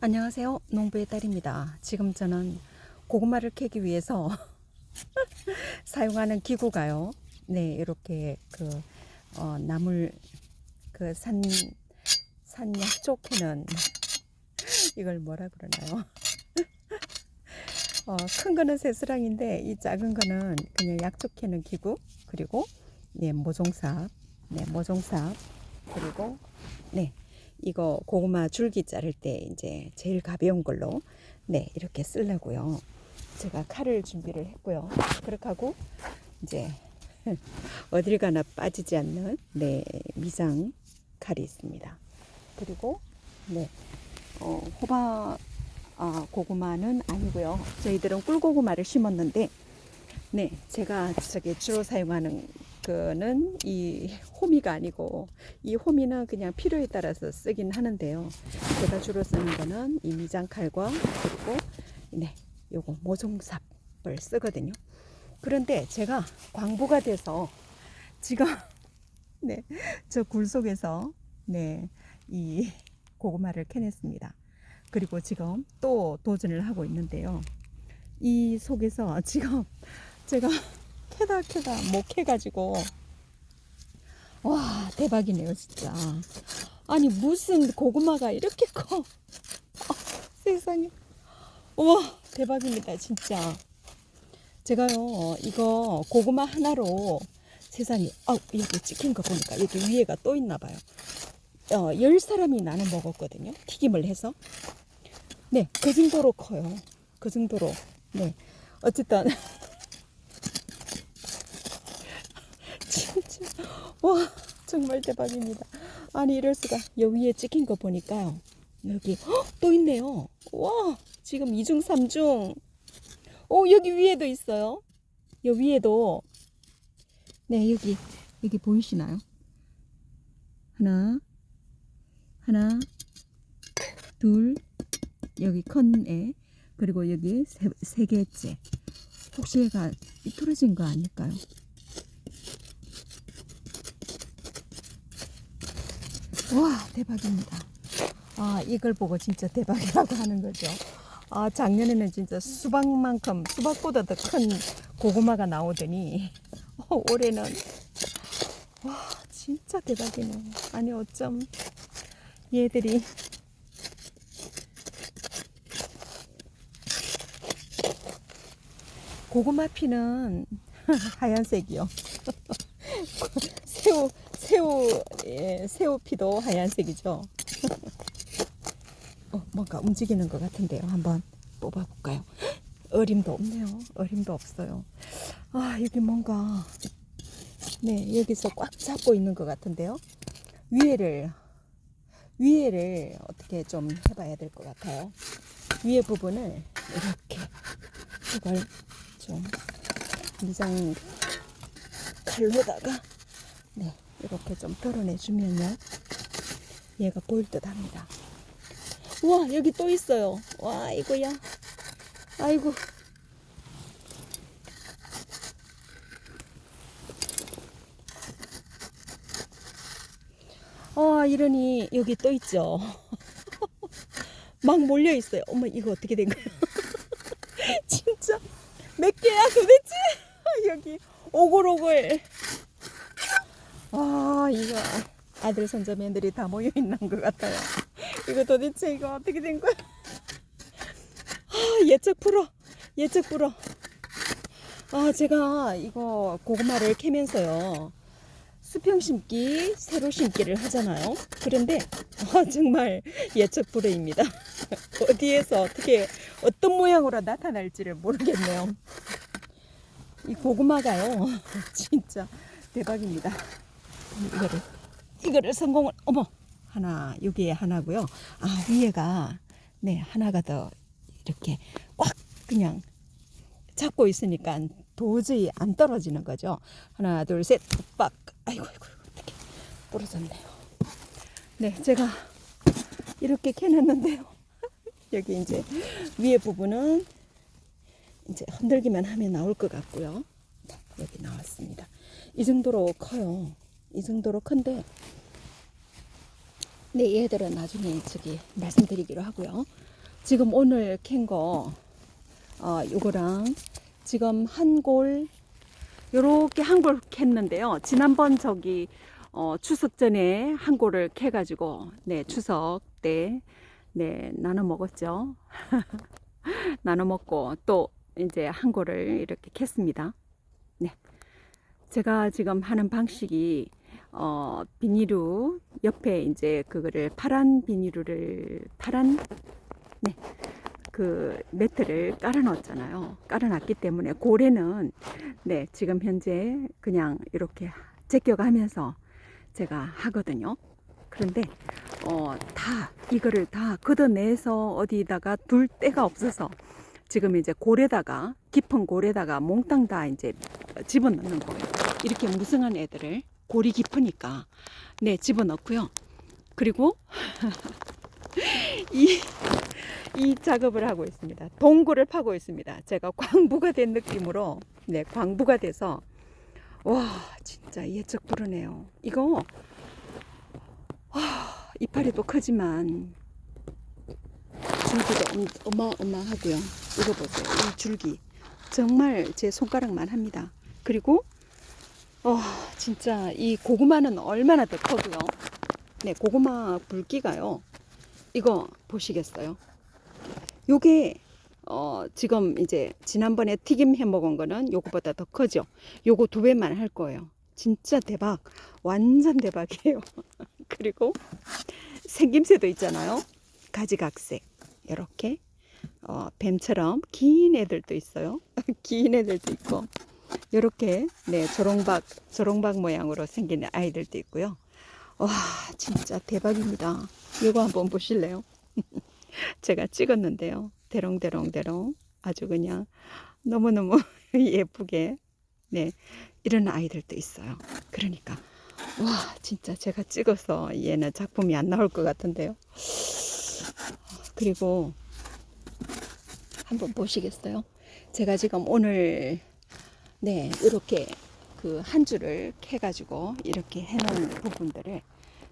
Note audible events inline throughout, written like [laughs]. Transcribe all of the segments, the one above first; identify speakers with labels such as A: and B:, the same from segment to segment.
A: 안녕하세요. 농부의 딸입니다. 지금 저는 고구마를 캐기 위해서 [laughs] 사용하는 기구가요. 네, 이렇게 그 어, 나물 그 산 산 약초 캐는 [laughs] 이걸 뭐라 그러나요? [laughs] 어, 큰 거는 새스랑인데 이 작은 거는 그냥 약초 캐는 기구 그리고 네 모종삽 네 모종삽 그리고 네 이거 고구마 줄기 자를 때 이제 제일 가벼운 걸로 네 이렇게 쓰려고요. 제가 칼을 준비를 했고요. 그렇게 하고 이제 [laughs] 어딜 가나 빠지지 않는 네 미장 칼이 있습니다. 그리고 네 어, 호박 아, 고구마는 아니고요. 저희들은 꿀고구마를 심었는데 네 제가 저기 주로 사용하는 거는 이 호미가 아니고 이 호미는 그냥 필요에 따라서 쓰긴 하는데요. 제가 주로 쓰는 거는 이 미장칼과 그리고 네 요거 모종삽을 쓰거든요. 그런데 제가 광부가 돼서 지금 [laughs] 네 저 굴 속에서 네 이 고구마를 캐냈습니다. 그리고 지금 또 도전을 하고 있는데요. 이 속에서 지금 제가 캐다 캐다 못 캐가지고 와 대박이네요 진짜. 아니 무슨 고구마가 이렇게 커? 어, [laughs] 세상에. 와 대박입니다 진짜. 제가요 이거 고구마 하나로 세상에 아 여기 찍힌 거 보니까 여기 위에가 또 있나 봐요. 어, 열 사람이 나눠 먹었거든요. 튀김을 해서. 네, 그 정도로 커요. 그 정도로. 네. 어쨌든. [laughs] 진짜. 와, 정말 대박입니다. 아니, 이럴 수가. 여기 위에 찍힌 거 보니까요. 여기, 헉, 또 있네요. 와, 지금 2중, 3중. 오, 여기 위에도 있어요. 여기 위에도. 네, 여기, 여기 보이시나요? 하나, 하나, 둘, 여기 큰 애, 그리고 여기 세, 세 개째. 혹시 얘가 삐뚤어진 거 아닐까요? 와, 대박입니다. 아, 이걸 보고 진짜 대박이라고 하는 거죠. 아, 작년에는 진짜 수박만큼, 수박보다 더 큰 고구마가 나오더니, 어, 올해는, 와, 진짜 대박이네. 아니, 어쩜 얘들이 고구마 피는 [laughs] 하얀색이요. [laughs] 새우 새우 예, 새우 피도 하얀색이죠. [laughs] 어, 뭔가 움직이는 것 같은데요. 한번 뽑아 볼까요? [gasps] 어림도 없네요. 어림도 없어요. 아 여기 뭔가 네 여기서 꽉 잡고 있는 것 같은데요. 위에를 위에를 어떻게 좀 해봐야 될 것 같아요. 위에 부분을 이렇게 이걸 좀 미장 칼로다가 네 이렇게 좀 덜어내 주면요 얘가 보일 듯 합니다. 우와 여기 또 있어요. 와 이거야. 아이고 아 이러니 여기 또 있죠. [laughs] 막 몰려 있어요. 어머 이거 어떻게 된 거야? [laughs] 진짜 몇 개야 도대체? [laughs] 여기 오글오글. 아 이거 아들 손자 며느리 다 모여 있는 것 같아요. 이거 도대체 이거 어떻게 된 거야? 아 예측 풀어 예측 풀어. 아 제가 이거 고구마를 캐면서요. 수평 심기, 세로 심기를 하잖아요. 그런데 아, 정말 예측 불허입니다. [laughs] 어디에서 어떻게 어떤 모양으로 나타날지를 모르겠네요. 이 고구마가요, [laughs] 진짜 대박입니다. 이거를 이거를 성공을 어머 하나 여기에 하나고요. 아 위에가 네 하나가 더 이렇게 꽉 그냥 잡고 있으니까 도저히 안 떨어지는 거죠. 하나, 둘, 셋, 빡. 아이고, 아이고, 어떻게 부러졌네요. 네, 제가 이렇게 캐놨는데요. [laughs] 여기 이제 위에 부분은 이제 흔들기만 하면 나올 것 같고요. 네, 여기 나왔습니다. 이 정도로 커요. 이 정도로 큰데 네, 얘들은 나중에 저기 말씀드리기로 하고요. 지금 오늘 캔 거, 어, 요거랑 지금 한 골, 요렇게 한 골 캤는데요. 지난번 저기, 어, 추석 전에 한 골을 캐가지고, 네, 추석 때, 네, 나눠 먹었죠. [laughs] 나눠 먹고, 또 이제 한 골을 이렇게 캤습니다. 네. 제가 지금 하는 방식이, 어, 비닐루 옆에 이제 그거를 파란 비닐루를 파란 네. 그 매트를 깔아 놨잖아요. 깔아 놨기 때문에 고래는 네, 지금 현재 그냥 이렇게 제껴가면서 제가 하거든요. 그런데 어, 다 이거를 다 걷어내서 어디다가 둘 데가 없어서 지금 이제 고래다가 깊은 고래다가 몽땅 다 이제 집어넣는 거예요. 이렇게 무성한 애들을 골이 깊으니까 네 집어넣고요. 그리고 [laughs] 이, 이 작업을 하고 있습니다. 동굴을 파고 있습니다. 제가 광부가 된 느낌으로 네 광부가 돼서 와 진짜 예측 부르네요. 이거 와, 이파리 도 크지만 줄기도 엄- 어마어마하고요. 이거 보세요. 이 줄기 정말 제 손가락만 합니다. 그리고 어, 진짜 이 고구마는 얼마나 더 커고요. 네, 고구마 붉기가요. 이거 보시겠어요? 요게 어, 지금 이제 지난번에 튀김 해 먹은 거는 요거보다 더 크죠. 요거 두 배만 할 거예요. 진짜 대박. 완전 대박이에요. [laughs] 그리고 생김새도 있잖아요. 가지각색. 이렇게 어, 뱀처럼 긴 애들도 있어요. [laughs] 긴 애들도 있고. 이렇게 네 조롱박 조롱박 모양으로 생긴 아이들도 있고요. 와 진짜 대박입니다. 이거 한번 보실래요? [laughs] 제가 찍었는데요. 대롱대롱대롱 아주 그냥 너무너무 [laughs] 예쁘게 네 이런 아이들도 있어요. 그러니까 와 진짜 제가 찍어서 얘는 작품이 안 나올 것 같은데요. 그리고 한번 보시겠어요? 제가 지금 오늘 네, 이렇게 그 한 줄을 캐가지고 이렇게 해놓은 부분들을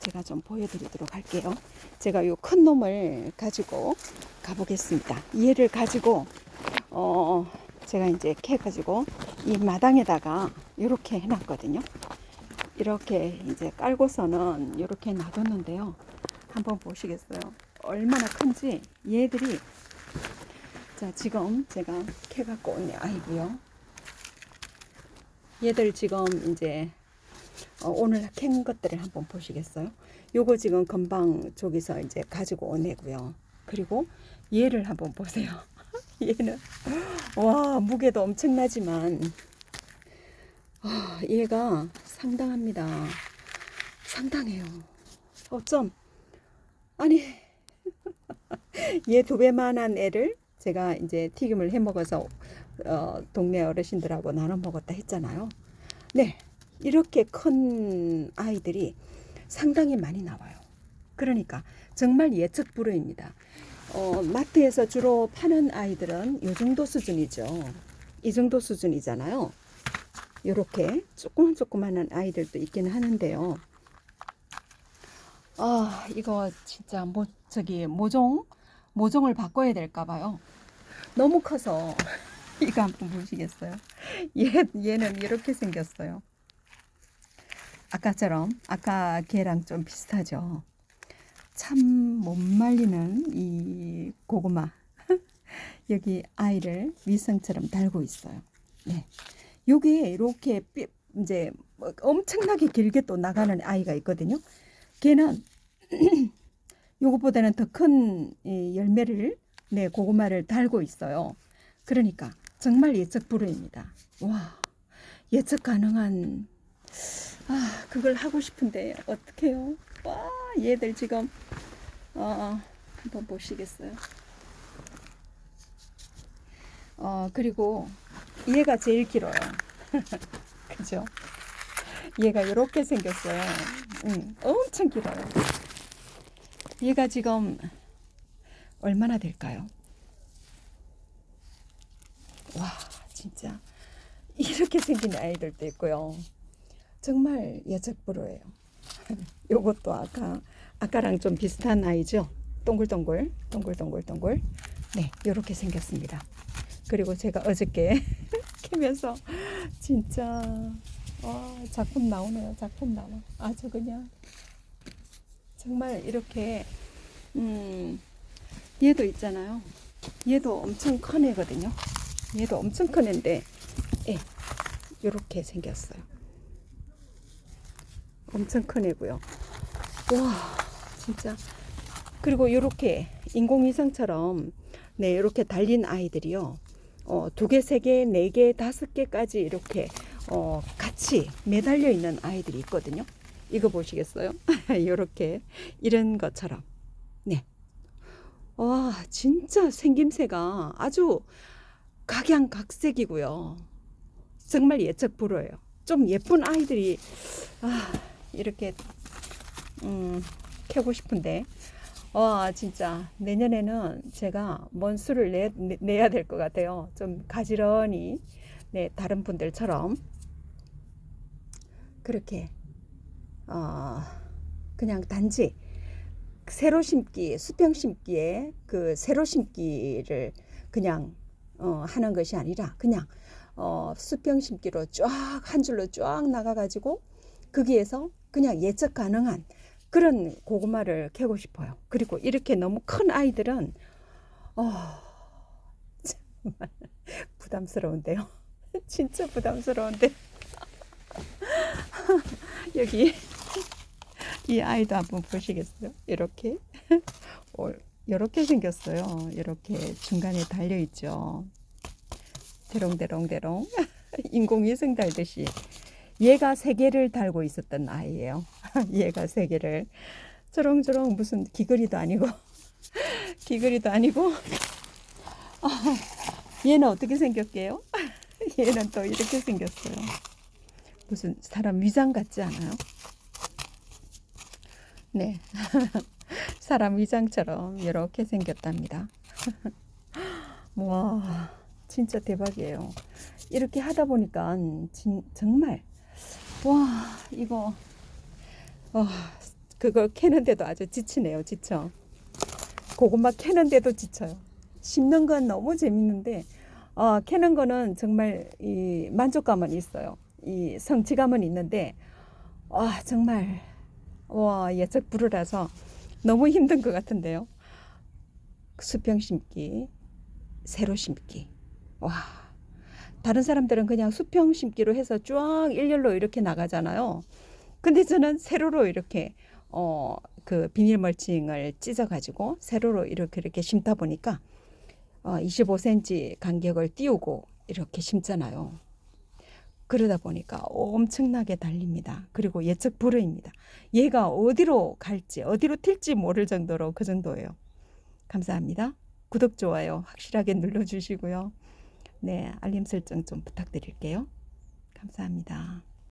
A: 제가 좀 보여드리도록 할게요. 제가 요 큰 놈을 가지고 가보겠습니다. 얘를 가지고 어 제가 이제 캐가지고 이 마당에다가 이렇게 해놨거든요. 이렇게 이제 깔고서는 이렇게 놔뒀는데요. 한번 보시겠어요? 얼마나 큰지 얘들이 자 지금 제가 캐갖고 온 아이고요. 얘들 지금 이제 어, 오늘 캔 것들을 한번 보시겠어요? 요거 지금 금방 저기서 이제 가지고 오네고요. 그리고 얘를 한번 보세요. [laughs] 얘는 와 무게도 엄청나지만 아, 얘가 상당합니다. 상당해요. 어쩜 아니 [laughs] 얘 두 배만한 애를 제가 이제 튀김을 해 먹어서 어, 동네 어르신들하고 나눠 먹었다 했잖아요. 네, 이렇게 큰 아이들이 상당히 많이 나와요. 그러니까 정말 예측 불허입니다. 어, 마트에서 주로 파는 아이들은 이 정도 수준이죠. 이 정도 수준이잖아요. 이렇게 조금 조그만한 아이들도 있기는 하는데요. 아, 이거 진짜 뭐 저기 모종 모종을 바꿔야 될까 봐요. 너무 커서 이거 한번 보시겠어요? [laughs] 얘 얘는 이렇게 생겼어요. 아까처럼 아까 걔랑 좀 비슷하죠. 참 못 말리는 이 고구마 [laughs] 여기 아이를 위성처럼 달고 있어요. 네, 요게 이렇게 삐- 이제 뭐 엄청나게 길게 또 나가는 아이가 있거든요. 걔는 [clears throat] 요것보다는 더 큰 열매를 네 고구마를 달고 있어요. 그러니까 정말 예측 불허입니다. 와 예측 가능한 아 그걸 하고 싶은데 어떡해요? 와 얘들 지금 어 한번 보시겠어요? 어 그리고 얘가 제일 길어요. [laughs] 그죠? 얘가 이렇게 생겼어요. 응, 엄청 길어요. 얘가 지금 얼마나 될까요? 와, 진짜 [laughs] 이렇게 생긴 아이들도 있고요. 정말 예측 불허예요. [laughs] 요것도 아까 아까랑 좀 비슷한 아이죠. 동글동글, 동글동글 동글. 네, 이렇게 생겼습니다. 그리고 제가 어저께 [laughs] 캐면서 진짜 와, 작품 나오네요. 작품 나와. 아주 그냥 정말 이렇게 음, 얘도 있잖아요. 얘도 엄청 큰 애거든요. 얘도 엄청 큰 애인데, 예, 이렇게 생겼어요. 엄청 큰 애고요. 와, 진짜. 그리고 이렇게 인공위성처럼 네, 이렇게 달린 아이들이요. 어, 두 개, 세 개, 네 개, 다섯 개까지 이렇게 어, 같이 매달려 있는 아이들이 있거든요. 이거 보시겠어요? [laughs] 이렇게 이런 것처럼. 네. 와, 진짜 생김새가 아주 각양각색이고요. 정말 예측 불허예요. 좀 예쁜 아이들이 아, 이렇게 음, 캐고 싶은데 와 진짜 내년에는 제가 뭔 수를 내, 내- 내야 될 것 같아요. 좀 가지런히 네, 다른 분들처럼 그렇게 어, 그냥 단지 새로 심기, 수평 심기에 그 새로 심기를 그냥 어, 하는 것이 아니라 그냥 어, 수평 심기로 쫙 한 줄로 쫙 나가가지고 거기에서 그냥 예측 가능한 그런 고구마를 캐고 싶어요. 그리고 이렇게 너무 큰 아이들은 어, 정말 [laughs] 부담스러운데요. [laughs] 진짜 부담스러운데 [laughs] 여기 이 아이도 한번 보시겠어요? 이렇게 어, 이렇게 생겼어요. 이렇게 중간에 달려 있죠. 대롱대롱대롱 [laughs] 인공위성 달듯이 얘가 세 개를 달고 있었던 아이예요. [laughs] 얘가 세 개를 저롱저롱 무슨 귀걸이도 아니고 [laughs] 귀걸이도 아니고 아, 얘는 어떻게 생겼게요? 얘는 또 이렇게 생겼어요. 무슨 사람 위장 같지 않아요? 네. 사람 위장처럼 이렇게 생겼답니다. [laughs] 와, 진짜 대박이에요. 이렇게 하다 보니까 진, 정말 와, 이거 와, 그거 캐는데도 아주 지치네요. 지쳐. 고구마 캐는데도 지쳐요. 심는 건 너무 재밌는데 어, 캐는 거는 정말 이 만족감은 있어요. 이 성취감은 있는데 와, 정말 와, 예측 불허라서 너무 힘든 것 같은데요. 수평 심기, 세로 심기. 와. 다른 사람들은 그냥 수평 심기로 해서 쫙 일렬로 이렇게 나가잖아요. 근데 저는 세로로 이렇게 어, 그 비닐 멀칭을 찢어 가지고 세로로 이렇게 이렇게 심다 보니까 어, 25cm 간격을 띄우고 이렇게 심잖아요. 그러다 보니까 엄청나게 달립니다. 그리고 예측 불허입니다. 얘가 어디로 갈지, 어디로 튈지 모를 정도로 그 정도예요. 감사합니다. 구독, 좋아요 확실하게 눌러주시고요. 네, 알림 설정 좀 부탁드릴게요. 감사합니다.